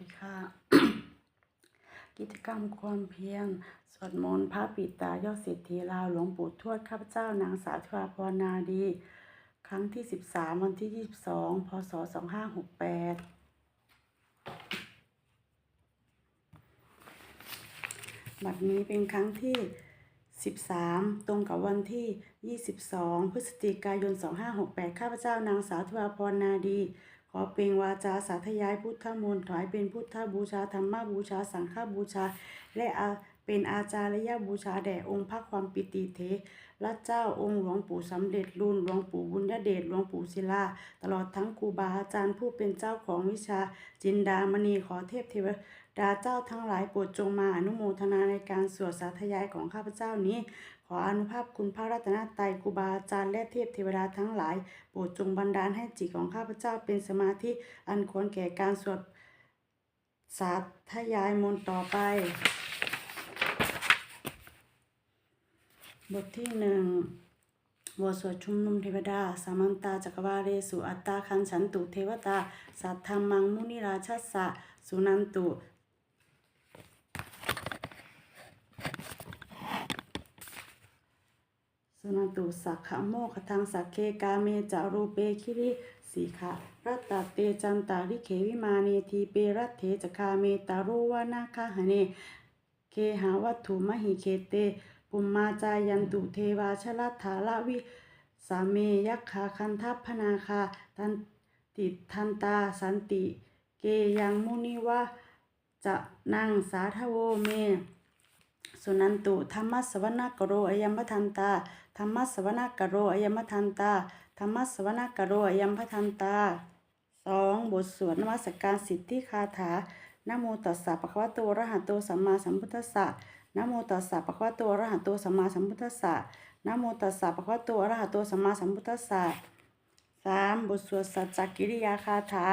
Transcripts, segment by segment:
ดีค่ะ กิจกรรมความเพียรสวดมนต์พระปิตายอดเศรษฐีลาวหลวงปู่ทวดข้าพเจ้านางสาวทวาพรนาดี ครั้งที่13วันที่22พศ2568บัดนี้เป็นครั้งที่13ตรงกับวันที่22พฤศจิกายน2568ข้าพเจ้านางสาวทวาพรนาดี ขอเปล่งวาจาสาธยายพุทธมนต์ถวายเป็นพุทธบูชาธรรมบูชา สังฆบูชา และอา เป็นอาจารยบูชาแด่องค์พระความปิติเทระเจ้าองค์หลวงปู่สำเร็จรุ่นหลวงปู่บุญญเดชหลวงปู่ศิลา ตลอดทั้งครูบาอาจารย์ผู้เป็นเจ้าของวิชาจินดามณีขอเทพเทวดาเจ้าทั้งหลายโปรดจงมาอนุโมทนาในการสวดสาธยายของข้าพเจ้านี้ ขออนุภาพคุณพระรัตนตรัยครูบาอาจารย์และเทพเทวดาทั้งหลาย โปรดจงบันดาลให้จิตของข้าพเจ้าเป็นสมาธิอันควรแก่การสวดสาธยายมนต์ต่อไป บทที่หนึ่งบทสวดชุมนุมเทวดา สามันตาจักรวาเรสุอัตตาคันฉันตุเทวตา สัทธรรมังมุนิราชสะสุนันตุสุนันตุสักขโมขทังสักเคกาเมจารูเปคิริสีขะรัตตเตจันตาริเขวิมาเนทีเปรัตเถจคาเมตาโรวานาคาหเนเคหาวัตถุมหิเคเต ปุมมาจายันตุเทวาชลัทธาลวิสาเมยักขาคันทัพพนาคาตันติทันตาสันติ เกยังมุนิวะจะนั่งสาทโวเม สุนันตุธรรมสวนากโรอยัมพทันตาธรรมสวนากโรอยัมพทันตาธรรมสวนากโรอยัมพทันตาสองบทสวดนมัสการสิทธิคาถานโมตัสสะปะคะวะโตอะระหะโตสัมมาสัมพุทธัสสะ นะโมตัสสะปะคะวะโตอะระหะโตสัมมาสัมพุทธัสสะนะโมตัสสะปะคะวะโตอะระหะโตสัมมาสัมพุทธัสสะสามบทสวดสัจจกิริยาคาถา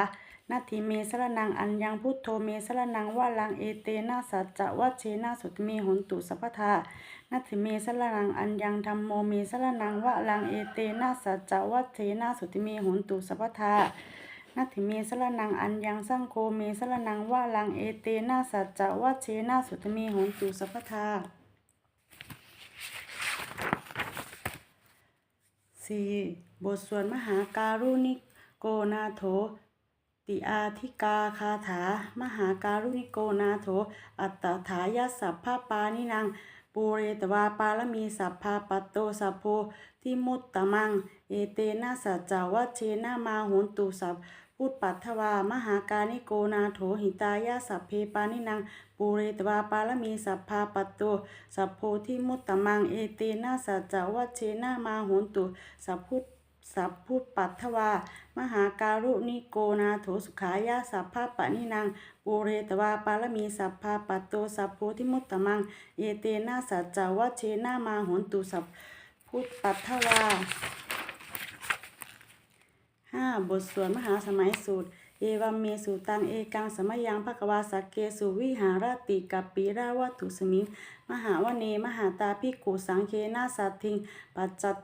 นาทีเมสรนังอัญญังพุทโธเมสรนังวาลังเอเตนะสัจจะวัชเชนะสุตเมหนตุสัพพทานาทีเมสรนังอัญญังธรรมโมเมสรนังวาลังเอเตนะสัจจะวัชเชนะสุตเมหนตุสัพพทา นาทีเมสรนังอัญญังสังโฆเมสรนังว่าลังเอเตนะสัจจะวัชเชนะสุตเมหนตุสัพพทาสี่บทสวดมหาการุณิโกนาโถติอาธิกาคาถา มหาการุณิโกนาโถ อัตตถายาสัพพปานินังปูเรตวาปารมีสัพพาปัตโตสัพโพทิมุตตมัง เอเตนะสัจจวัชเชนะมาหุนตุสัพ พุทธปัทถวามหาการนิโกนาโถหิตายาสัพเพปานินังปูเรตวาปารมีสัพพาปัตโตสัพโพทิมุตตมังเอเตนะสัจจวัชเชนะมาหุนตุสัพพุทธสัพพุทธปัทถวามหาการุณิโกนาโถสุขายาสัพพะปะนินังปูเรตวาปารมีสัพพาปัตโตสัพโพธิมุตตมังเอเตนะสัจจวัชเชนะมาหนตุสัพพุทธปัทถวา ห้าบทสวดมหาสมัยสูตร เอวัมเมสุตังเอกังสมยังภควาสักเกสุวิหารติกัปปีราวัตถุสมิง มหาวเนมหาตาภิกขุสังเคนาสัตทิง ปัจจัต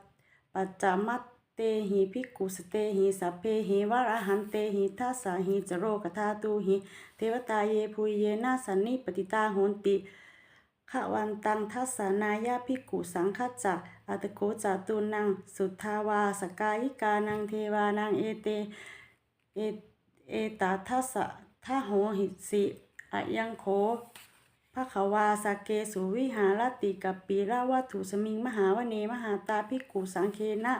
ปัจจามัตเตหิภิกขุสเตหิสัพเพหิวะรหันเตหิทัสสหิจโรกธาตุหิ เทวตาเยภูเยนาสันนิปติตาโหนติ ขวันตังทัสานายาภิกุสังคจจะอัตโกจตุนัง สุทธาวาสกายิกานังเทวานังเอเตเอเอตาทัสทะโหหิสิอะยังโคพระขวาสกเกสุวิหารติกับปีราวัตถุสมิงมหาวเนมหาตาภิกุสังเคนะ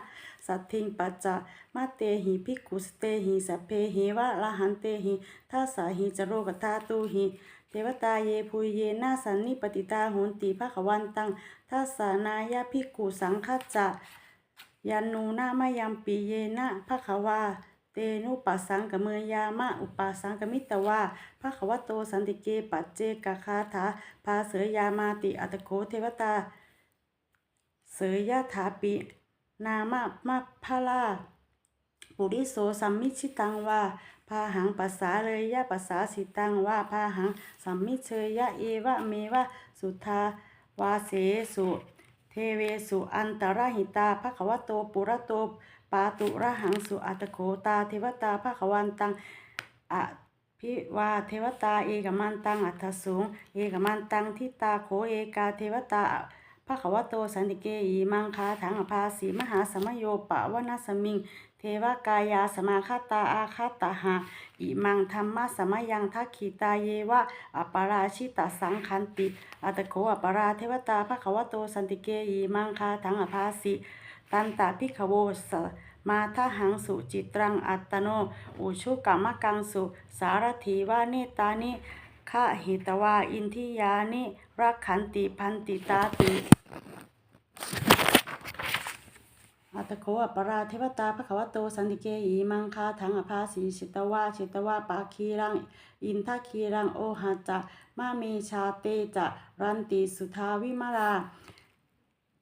สัตทิงปัจจะมาเตหิภิกุสเตหิสัพเพหิวะละหันเตหิทัสสะหิจโรกธาตุหิ ทวตาเยภูเยนาสันนิปติตาโหนติภควันตังทัสานายาภิกขุสังคัจจะยันนูนามะยัมปีเยนะภควา เตนุปัสสังกเมยามะอุปัสสังกมิตวาภควโตสันติเกปัจเจกคาถาภาเสยยามาติอัตโคเทวตา เสยยะถาปิ นามะมะพะลา ปุริโสสัมมิชิตังว่าพาหังปัสสาเลยยะปัสสาสิตังว่าพาหังสัมมิเชยยะเอวะเมวะสุทาวาเสสุเทเวสุอันตรหิตาภควโตปุระโตปาตุระหังสุอัตโขตาเทวตาภควันตังอะพิวาเทวตาเอกมันตังอัตถสูง เอกมันตังทิตาโขเอกาเทวตา ภะคะวะโตสันติเกอีมังคาถังอภาสีมหาสมโยปะวนาสมิง เทวกายาสมาคาตาอาคาตาหาอิมังธรรมะสมยังทักขีตาเยวะอัปปาราชิตาสังคันติ อัตโขอัปปาราเทวตาภะคะวะโตสันติเกอีมังคาถังอภาสีตันตาพิขโวสมาทหังสุจิตรังอัตโน อุชุกรรมกังสุ สารถีวาเนตานิขะหิตวาอินทิยานิ รักขันติพันติตาติอัตโคอัปปราเทวตาภะคะวะโตสันติเกอีมังคาถังอภาสีชิตวาชิตวาปาคีรัง อินทาคีรังโอหะจะมาเมชาเตจะรันติสุทาวิมาลา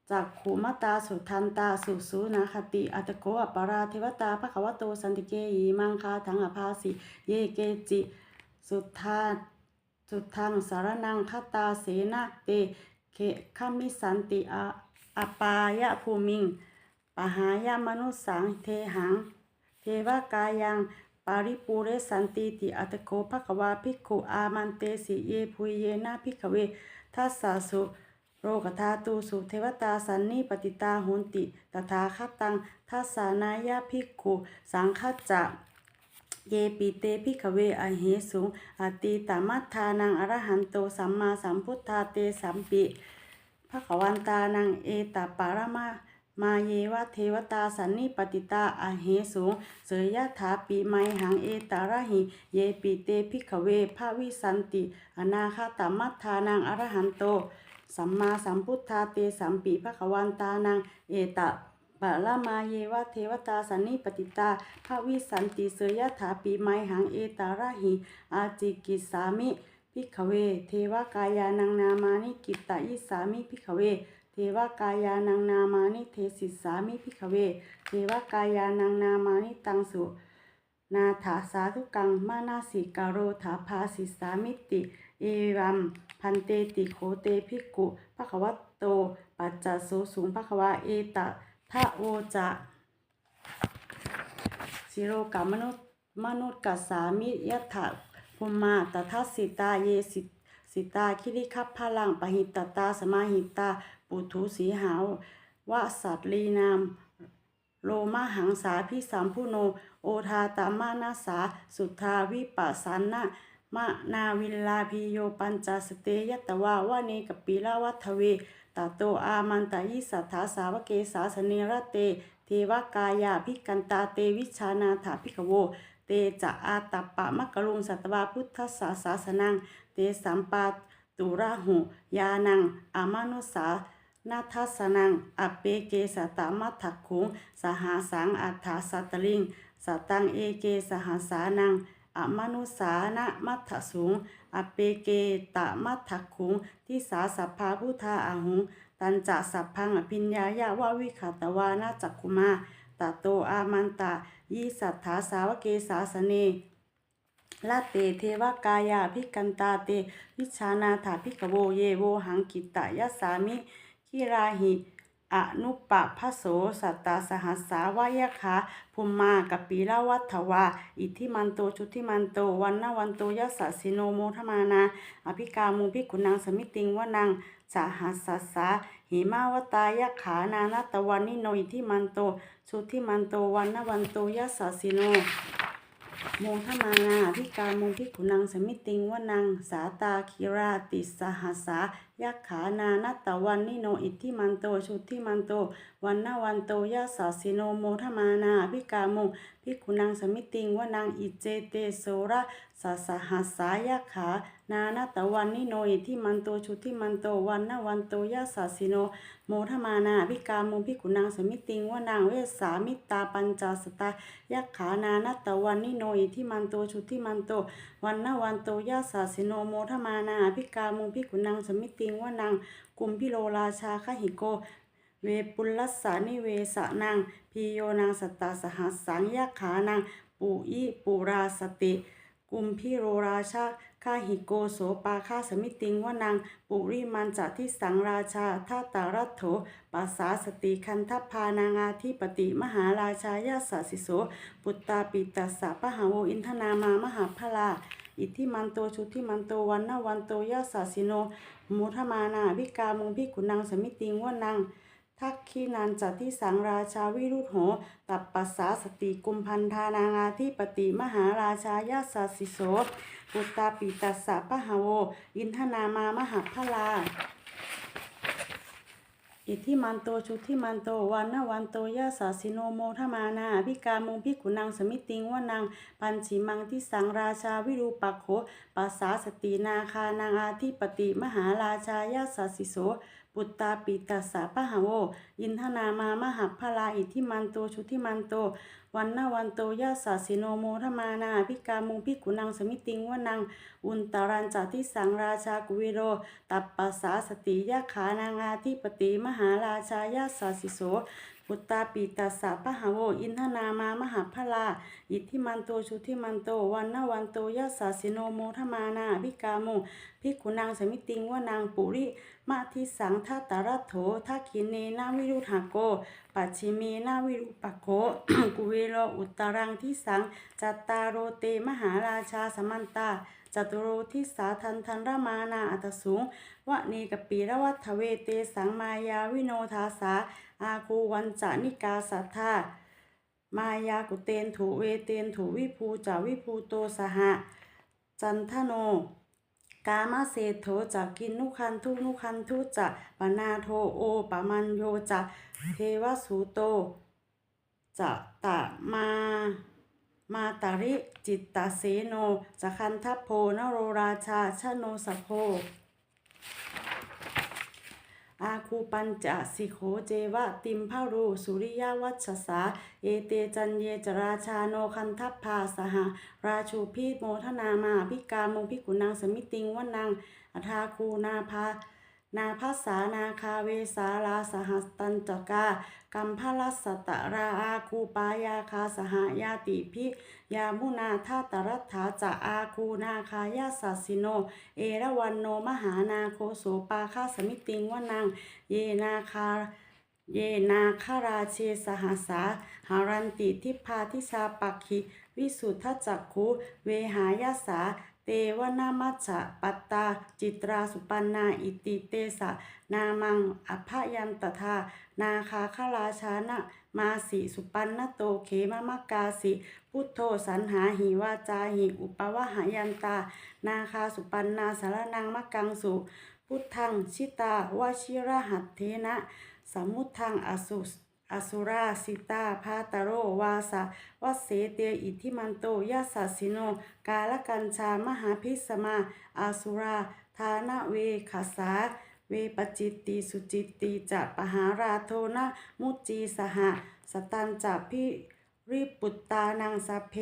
จากขูมตาสุทันตาสุสูนาคติอัตโกอัปปราเทวตาภะคะวะโตสันติเกอีมังคาถังอภาสีเยเกจิ สุทา สุดทังสารนังคตาเสนาเตเคขมิสันติอาอปายะภูมิง ปหายามนุสสังเทหัง เทวกายัง ปาริปูเรสันติติอัตโกภควาภิกขุอามันเตสิเยพุเยนะภิกขเวทัสสะสุโรกธาตูสุเทวตาสันนิปติตาหุนติตถาคตังทัสสานายาภิกขุสังคจจะ เยปิเตพิขเวอเหสุงอติตามัทธานังอรหันโตสัมมาสัมพุทธาเตสัมปิภควันตานังเอตปารมามาเยวะเทวตาสันนิปติตาอเหสุงเสยยะถาปิไมหังเอตาระหิ เยปิเตพิขเวภาวิสันติ อนาคาตมัทธานังอรหันโต สัมมาสัมพุทธาเตสัมปิภควันตานังเอต ปะละมาเยวะเทวตาสันนิปติตาภาวิสันติเสยยถาปีไมหังเอตาระหิ อาจิกิสามิพิขเว เทวกายานังนามานิกิตตอิสามิพิขเว เทวกายานังนามานิเทสิสามิพิขเว เทวกายานังนามานิตังสุนาถาสาธุกังมานาสิกาโรถาภาสิสามิติ เอวัมพันเตติโคเตภิกุภะคะวะโต ปัจจโสสูงภะคะวะเอตะ ทะโวจะสิโรกามนุษย์มนุษย์กัสสามิยถะภูมมาตทัสสิตาเยสิสิตาคิริคัพพลังปหิตตาสมาหิตาปุถุสีหาววะสัตลีนามโลมาหังสาพิสามพุโน โอทาตามานาสา สุทาวิปัสสันนะมะนาวิลลาพิโยปัญจสเตยตวาวะเนกปิลาวัทเว ตาโตอามันตายิสัทธาสาวเกสาสเนระเต เทวกายาภิกันตาเตวิชานาถาภิกโว เตจะอาตปะมะกะลุงสัตวาพุทธสาสาสนัง เตสัมปาตุระหุยานังอามานุสานาทัสนังอเปเกสตามัทถคุง สหาสังอัฏฐาสัตลิงสตังเอเกสหาสานังอมนุสานะมัทสูง อเปเกตะมัทคุงที่สาสัพพาพุทธาอาหุง ตันจะสัพพังอภิญญายาวาวิขาตวานาจักคุมาตโตอามันตายีสัทธาสาวเกสาสเนลาเตเทวกายาภิกันตาเตวิชานาถาภิกโวเยโวหังกิตตยัสสามิคิราหิ อนุปะพะโสสัตตาสหัสสาวายคาภูมมากับปีละวัฏวาอิทธิมันโตชุติมันโตวันนวันโตยัสสะสิโนโมทมานา อภิกามุภิกุนางสมิติงวานังสหัสสะสาหิมาวตายขานานาตวันนิโนอิทธิมันโตชุติมันโตวันนวันโตยัสสิโน โมทมานาพิการมงพิขุนังสมิติงวนัง สาตาคิราติสหัสายักขานานัตตวันนิโนอิทธิมันโตชุติมันโต วันนาวันโตยาสสาสิโนโมทมานาพิกามงพิขุนังสมิติงวนังอิเจเตโสระสสหัสายักขา นานัตตวันนิโนอิทธิมันโตชุติมันโตวันนวันโตยัสสาสิโน โมทมานาพิกามุพิขุนังสมิติงว่านังเวสามิตาปัญจสตายักขานานัตตวันนิโนอิทิมันโตชุติมันโตวันนวันโตยาสาสิโนโมทมานาพิกามุพิกุนังสมิติงว่านังกุมพิโลราชาคหิโกเวปุลลัสสานิเวสนังพีโยนางสตตาสหัสสังยักขานังปุอิปุราสติ กุมพิโรราชา ข้าหิโกโสปาข้าสมิติงวนังปุริมันจะที่สังราชาท่าตารัตโถปัสสาสติคันทพานางาธิปติมหาราชายาสสิโสปุตตาปิตัสสะปะหาโวอินทนามามหาพลาอิทธิมันโตชุติมันโตวันนาวันโตยะสาสิโนมุทมานาภิกามุงพิกุนังสมิติงวนัง ทักขีนันจัตติสังราชาวิรุธโห ตัปปัสสาสติกุมพันธานางาธิปติมหาราชายาสาสิโสปุตตาปิตัสสะปะหาโว อินทนามามหาพลาอิทธิมันโตชุติมันโตวันนวันโตยะสาสิโนโมทมานาภิกามุงพิกุนังสมิติงวานังปัญชิมังทิสังราชาวิรูปักโขปัสสาสตินาคานางอาธิปติมหาราชายาสาสิโส ปุตตาปิตัสสะปะหาโวอินทนามามหาพลาอิทธิมันโตชุติมันโต วันนาวันโตยะสาสิโนโมทมานาภิกามุงพิกุนังสมิติงวนังอุนตารันจัติสังราชากุวิโร ตัปปัสสาสติยะขานางาธิปติมหาราชายาสาสิโสปุตตาปิตัสสะปะหาโวอินทนามามหาพลาอิทธิมันโตชุติมันโตวันนาวันโตยะสาสิโนโมทมานาภิกามุภิกุนางสมิติงวานางปุริมาทิสังทัตตารัตโถทักขินเนนาวิรุหาโก ปัจฉิเมนาวิรุปโกกุเวโรอุตรังทิสังจัตตาโรเตมหาราชาสมันตาจตุโรทิสาทันทันรมานาอัตสูงวะเนกปีระวัฏเวเตสังมายาวิโนทาสาอาคูวันจานิกาสัทธามายากุเตนถูเวเตนถูวิภูจาวิภูโตสหะ จันทโน กามาเศโถจะกินนุคันทุนุคันทุจะปนาโทโอปะมันโยจะ เทวสุโตจะตะมามาตาริจิตตเสโนจะคันทัพโพนโรราชาชโนสโพอาคูปัญจสิโขเจวะติมพารูสุริยวัชสา เอเตจันเยจราชาโนคันทัพพาสหราชูพีโมทนามาพิกาโมพิกุนางสมิติงวนังอทาคูนาภา นาภัสสานาคาเวสาลาสหัสตันจกากัมพลัสสตราอาคูปายาคาสหายาติพิยามุนาทาตรัฐาจะอาคูนาคายาสัสิโน เอราวันโนมหานาโคโสปาคาสมิติงวนังเยนาคาเยนาคาราเชสหสาหารันติทิพาทิชาปักขิวิสุทธจักขุเวหายาสา เตวนามัจฉะปัตตา จิตราสุปันนาอิติเตสะ นามังอภยันตทา นาคาคาราชานะ มาสิสุปันนโตเขมมกาสิ พุทโธสันหาหิวาจาหิอุปวหายันตา นาคาสุปันนาสารนังมะกังสุพุทธังชิตาวชิระหัตเทนะ สมุทังอสุส อสุราสิตาพาตโร วาสะวัเสเตอิทิมันโตยัสสสิโน กาลกัญชามหาพิสมาอาสุราทานเวขาสา เวปจิตติสุจิตติจะปหาราโทนะมุจีสหะ สตันจะพิริปุตตานังสัพเพ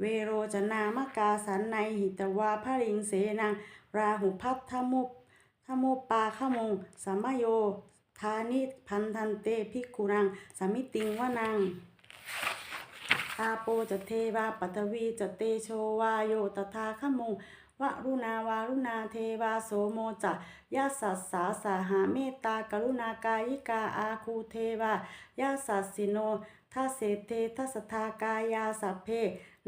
เวโรจนามกาสันในหิตวาภริงเสนังราหุพัทธมุปทโมปาขมงสัมโย ทานิพันธันเตภิกขุรังสามิติงวนังอาโปจะเทวาปัทวีจะเตโชวาโยตถาขโมงวะรุณาวารุณาเทวาโสโมจะยาสัสสาสาหาเมตตากรุณากายิกาอาคูเทวายาสัสสิโนทัเสเททัสทากายาสัพเพ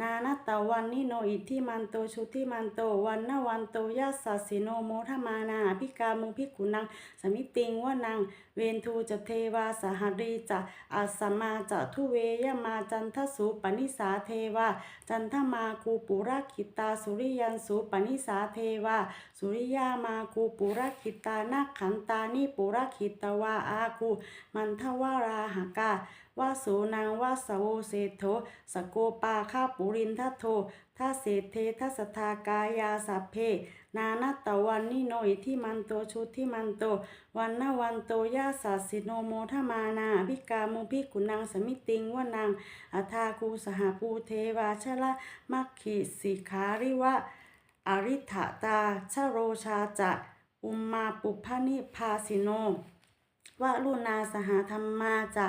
นานัตตวันนิโนอิทธิมันโตชุติมันโตวันนวันโตยัสสะสิโนโมทมานาภิกามุภิกุนังสมิติงวานังเวนทูจะเทวาสหรีจะอัสมาจะทุเวยมาจันทสุปนิสาเทวาจันทมาคูปุระคิตาสุริยันสุปนิสาเทวาสุริยามาคูปุระคิตานาขันตานิปุระคิตวาอาคูมันทวาราหกา วาสูนางวาสโวเศโธสโกปาคาปุรินทโททัเศเททัสทากายาสัพเพ นานัตตวันนิโนอิทิมันโตชุดทิมันโต วันนวันโตยาสัสสิโนโมทมานาภิกามุภิกุนังสมิติงวนังอัทาคูสหภูเทวาชละมัคคิสิขาริวะอริ t ตาชโรชาจะอุมมาปุพนิพาสิโนวะลุนาสหธรรมมาจะ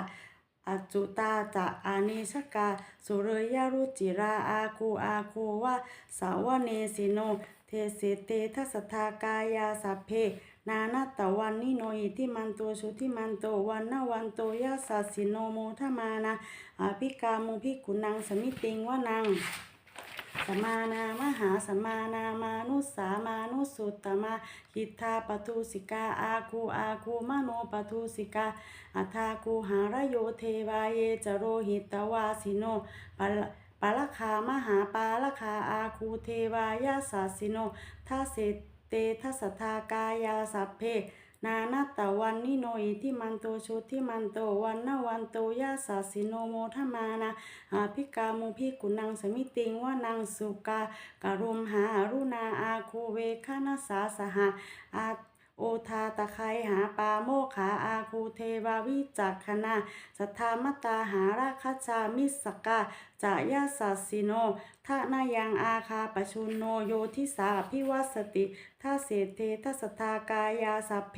อจุตาจะอานิชกา สุเรยารุจิราอาคูอาคูวะสาวเนสิโน เทเสเตทัสทากายาสัพเพ นานาตวันนิโนอิทิมันโตชุติมันโตวันนวันโตยาสัสิโนโมทมานาอาภิกามุภิกุนังสมิติงวนัง สมานามหาสมานามานุสามานุสุตตมาหิทธาปทุสิกาอาคูอาคูมโนปทุสิกาอัทาคูหารโยเทวาเยจโรหิตวาสิโนปะลปาลคามหาปาลคาอาคูเทวายาสาสิโนทัสเสเตทัสทากายาสัพเพ นานาตะวันนิโนอิทิมันโตชุติมันโตวันนวันโตยาสาสิโนโมทมานาอาภิกามุภิกุนังสมิติงวานังสุกาการุมหารุณาอาคูเวคานาสาสหาอา โอทาตะไคหาปาโมขาอาคูเทวาวิจักขณาสัทธามตาหาราคชามิสกาจายาสัสสิโนทะนายังอาคาปชุนโนโยทิสาพิวัสติทาเสเททัสทากายาสัพเพ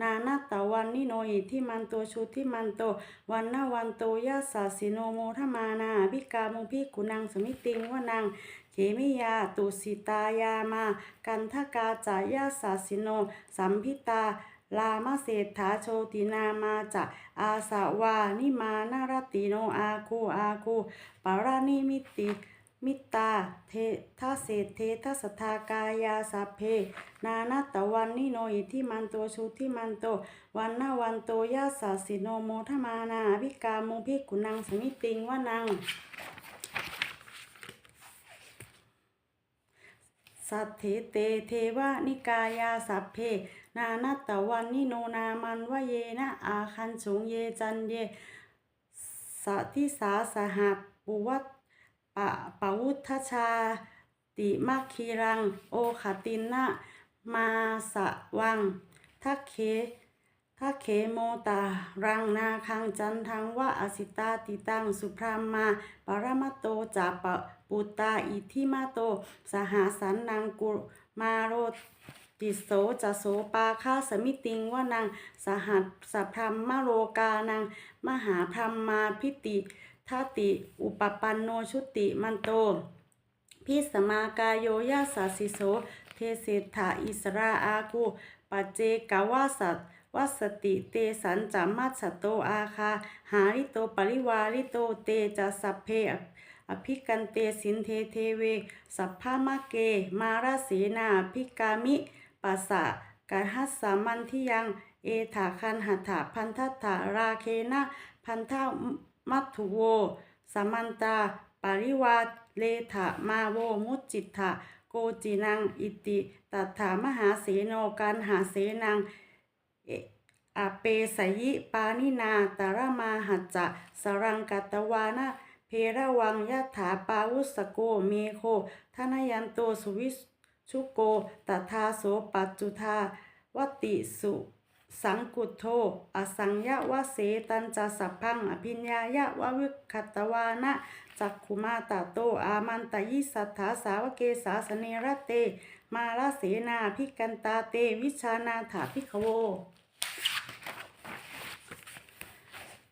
นานาตะวันนิโนอิที่มันโตชุติมันโต วันนาวันโตยาสาสิโนโมทมานาพิกามุพิกุนังสมิติงวนัง เขมิยาตุสิตายามา กันทกาจายาสาสิโน สัมพิตาลามเศรษฐาโชตินามาจะอาสาวานิมานารติโนอาคูอาคูปารานิมิติมิตาเททัสเศษเททสทากายาสัพเพ นานาตะวันนิโนอิที่มันโตชุที่มันโต วันนาวันโตยาสาสิโนโมทมานาภิกามุภิกุนังสมิติงวนัง สัทเถเตเทวานิกายาสัพเพ นานัตตะวันนิโนนามันวะเยนะอาคันสุงเยจันเยสัทิสาสหปุวัตปะปะวุทชา ติมัคคีรัง โอขตินนะมาสะวังทักเขทักเขโมตารังนาคังจันทังวะอสิตาติตังสุพรามมาปรมตโตจาปะ ปุตตาอิทิมาโต สหาสันนังกุมาโรติโสจะโสปาคาสมิติงว่านังสหัสสัพพรมมโรกานังมหาพรมมาพิติทัติ อุปปันโนชุติมันโต พิสมากายโยยาสาสิโส เทเศรษฐาอิสราอากูปัจเจกวาสัตวัสติเตสันจัมมัสสโตอาคา หาริโตปริวาริโตเตจะสัพเพ อภิกันเตสินเทเทเว สัพพามะเก มาราเสนาภิกามิปัสสะกหัสสามันทิยัง เอถาคันหัตถาพันทัตถาราเคนะพันธามัตถุโว สมันตาปริวาเลถะมาโวมุจจิตถะโกจินัง อิติตัถามหาเสโนกันหาเสนังเออาเปสยิปานินาตารามาหัจจะสรังกัตวานะ ระวังยะถาปาวุสโกเมโคทนยันโตสุวิชุโกตถาโสปัจจุธาวติสุสังกุโทอสังยะวะเสตันจะสัพพังอภิญญายะวะวิคัตวานะจักขุมาตาโตอามันตยิสัทธาสาวเกสาสเนรเต มาลาเสนาพิกันตาเตวิชานาถาพิขโว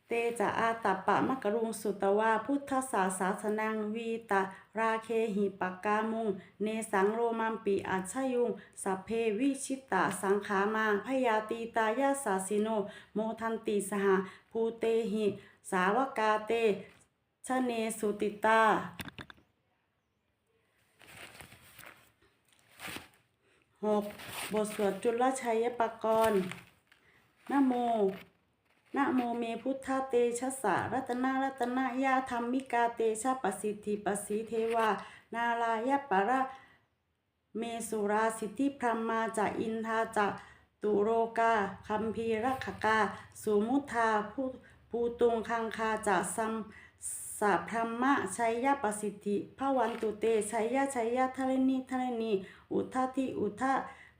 เตจะอาตปะมะกรุงสุตวาพุทธศาสาสนังวีตาราเคหิปกามุง เนสังโรมัมปิอัชยุงสัพเพวิชิตาสังขามาพยาตีตายาสาสิโน โมทันติสหภูเตหิ สาวกาเตชะเนสุติตาหกบทสวดจุลชัยปกรณ์นโม นะโมเมพุทธเตชะสะรัตนารัตนายาธรรมิกาเตชะปสิทธิปสีเทวา นาลายะปะระเมสุราสิทธิพรหมาจะอินทาจะตุโรกาคัมภีรขกกาสุมุทาผู้ภูตุงคังคาจะสัมสัพพรหมะชัยยะปสิทธิพระวันตุเตชัยยะชัยยะทะเลนีทะเลนีอุทาทิอุทา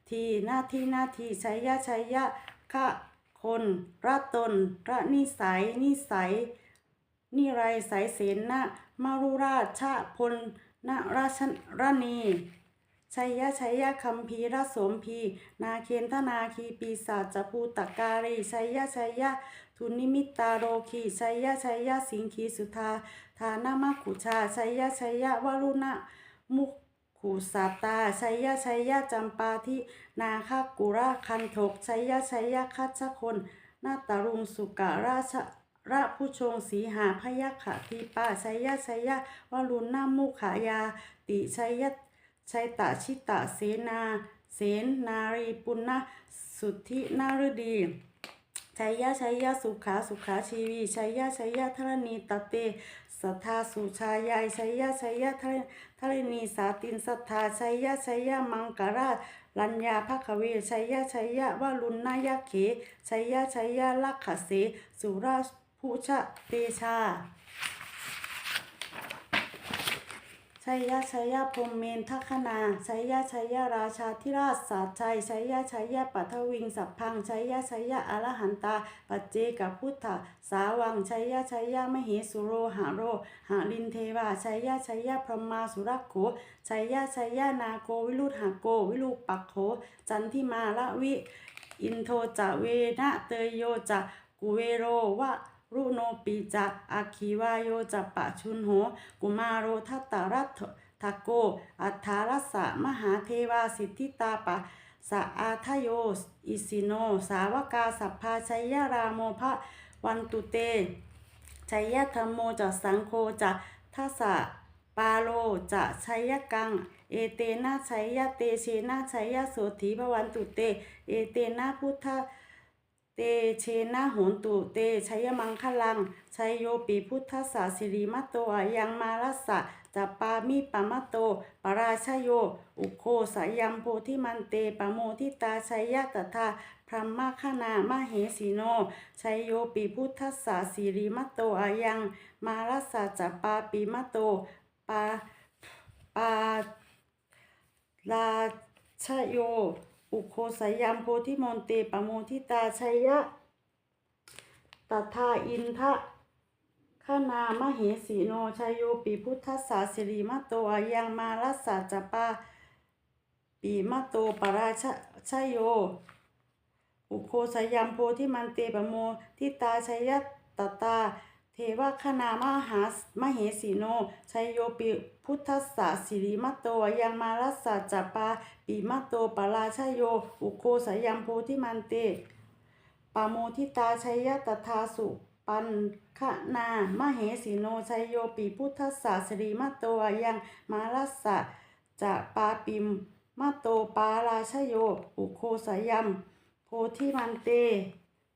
ทีนาทีนาทีชัยยะชัยยะขะ คนระตนระนิสัย นิสัย นิไรสายเสนนะมารุราชะพลนราชรณีชัยยะชัยยะคัมภีรสมพี นาเคนทนาคีปีศาจภูตการีชัยยะชัยยะทุนิมิตาโรคีชัยยะชัยยะสิงคีสุธาทานามาขุชาชัยยะชัยยะวรุณะมุ ขขุสาตาชัยยะชัยยะจำปาทินาคกุระคันถกชัยยะชัยยะคัชคนนาตารุงสุการาชระผู้ชงสีหาพยัคขะทีปาชัยยะชัยยะวรุณนามุขายา ติชัยยะชัยตะชิตะเสนา เสนนารีปุณณสุทธินาฤดี ชัยยะชัยยะสุขาสุขาชีวีชัยยะชัยยะธรณีตเตสัทธาสุชายายชัยยะชัยยะทะธรณีสาตินสัทธาชัยยะชัยยะมังกราชลัญญาภคเวชัยยะชัยยะวรุณนายเขชัยยะชัยยะลักขเสสุราภูชะเตชา ชัยยะชัยยะพรมเมนทัคนาชัยยะชัยยะราชาธิราชสาชัยชัยยะชัยยะปัทวิงสัพพังชัยยะชัยยะอรหันตา ปัจเจกพุทธสาวังชัยยะชัยยะมเหสุโรหาโรหาลินเทวาชัยยะชัยยะพรหมาสุรักโขชัยยะชัยยะนาโกวิรุธหาโกวิรูปักโขจันทิมาละวิ อินโทจะเวนะเตยโยจะกุเวโรวะ รุโนปีจะอาคีวายโยจะปะชุนโห กุมารโรทัตตารัตทโก อัฏฐารัสสะมหาเทวาสิทธิตาปะสะอาทโยอิสิโน สาวกาสัพพาชัยยรามโมภะวันตุเตชัยยธรรมโมจะสังโฆจะทัสสะปาโลจะชัยยกัง เอเตนะชัยยะเตเชนะชัยยะโสถีพวันตุเต เอเตนะพุทธ เตเชนะโหนตุเตชัยมังคลังชัยโยปีพุทธสาสิริมัตโตอายังมารัสสะจัปปามิปะมะโต ปราชโย อุโคสายัมโพธิมันเตปโมทิตาชัยยะตถาพรหมคณามเหสีโน ชัยโยปีพุทธสาสิริมัตโตอายัง มารัสสะจัปปาปิมะโต ปาปาลาชโย อุโคสยามโพธิมนเตปโมทิตาชัยยะตถาอินทะขานามเหสีโนชัยโยปีพุทธสสาสิริมะโตอายังมารัสสะจัปาปีมะโตปราชชโย อุโคสยามโพธิมันเตปโมทิตาชัยยะตตา เทวคณามหามเหสีโนชัยโยปิ พุทธสสะสิริมัตโตยังมารัสสะจัปปาปิมัตโตปราชโย อุโคสยัมโพธิมันเตปาโมทิตาชัยยะตถาสุปันขนามเหสีโนชัยโยปิพุทธสสะสิริมัตโตยังมารัสสะจะปาปิมมัตโตปาราชโย อุโคสยัมโพธิมันเต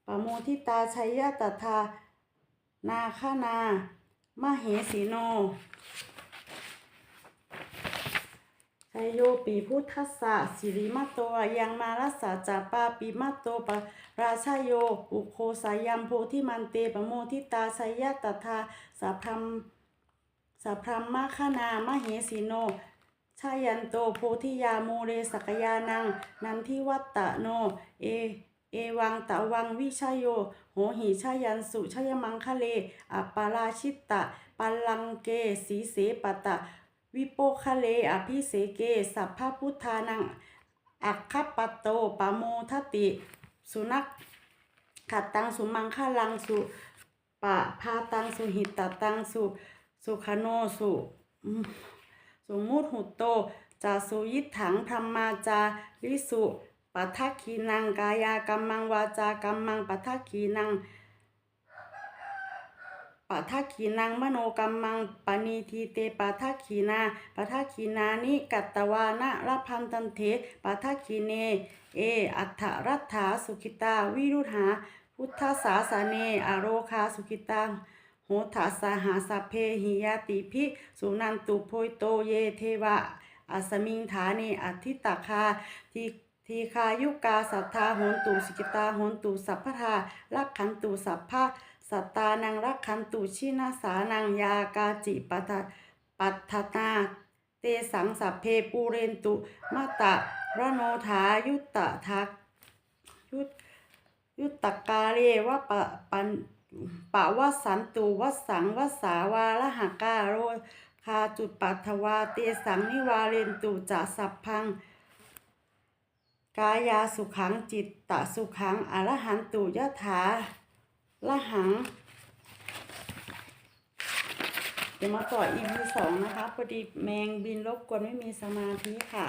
ปาโมทิตาชัยยะตถานาคนา มเหสีโน โยปีพุทธัสสะสิริมาโตยังมารัสสะจาปาปีมาโตปราชโยอุโคสายัมโพธิมันเตปโมทิตาชัยยะตถาสัพพมสัพพมมาคานามเหสีโนชายันโตโพธิยาโมเรสกยานัง นันทิวัตตะโน เอ เอวังตะวังวิชยโย โหหิชายันสุชยมังคะเลอัปปาราชิตตะ ปัลลังเกสีเสปตะ วิโปคะเลอภิเสเก สัพพพุทธานัง อัคคปโตปโมทติ สุนักขัดตังสุมังคะลังสุปะพาตังสุหิตตังสุสุขโนสุสุมุตหุโตจาสุยิถังธรรมาจาริสุปัทคีนังกายากรรมังวาจากรรมังปัทคีนัง ปัทถคีนังมโนกรรมังปณีทีเตปัทถคีนาปัทถคีนานิกัตตวานะรพันตันเถปัทถคีเน เอ อัฏฐรัตถาสุขิตา วิรุธาพุทธสาสเน อโรคาสุขิตังโหทัสสหาสัพเพหิยาติภิสุนันตุโพยโตเยเทวะอัสมิงฐาเนอธิตาคาทีทีคายุกาสัทธาโหนตุสิกิตาโหนตุสัพพทาลักขันตุสัพพะ สัตตานังรักขันตุชินาสานังยากาจิปัตปัตถนาเตสังสัพเพปูเรนตุมาตะระโนทายุตตะทักยุตยุตตะกาเลวะปะปันปะวะสันตุวะสังวะสาวาละหากาโรคาจุดปัทวาเตสังนิวาเรนตุจะสัพพังกายาสุขังจิตตะสุขังอรหันตุยะถา ละหัง เดี๋ยวมาต่ออีพีสองนะคะพอดีแมงบินรบกวนไม่มีสมาธิค่ะ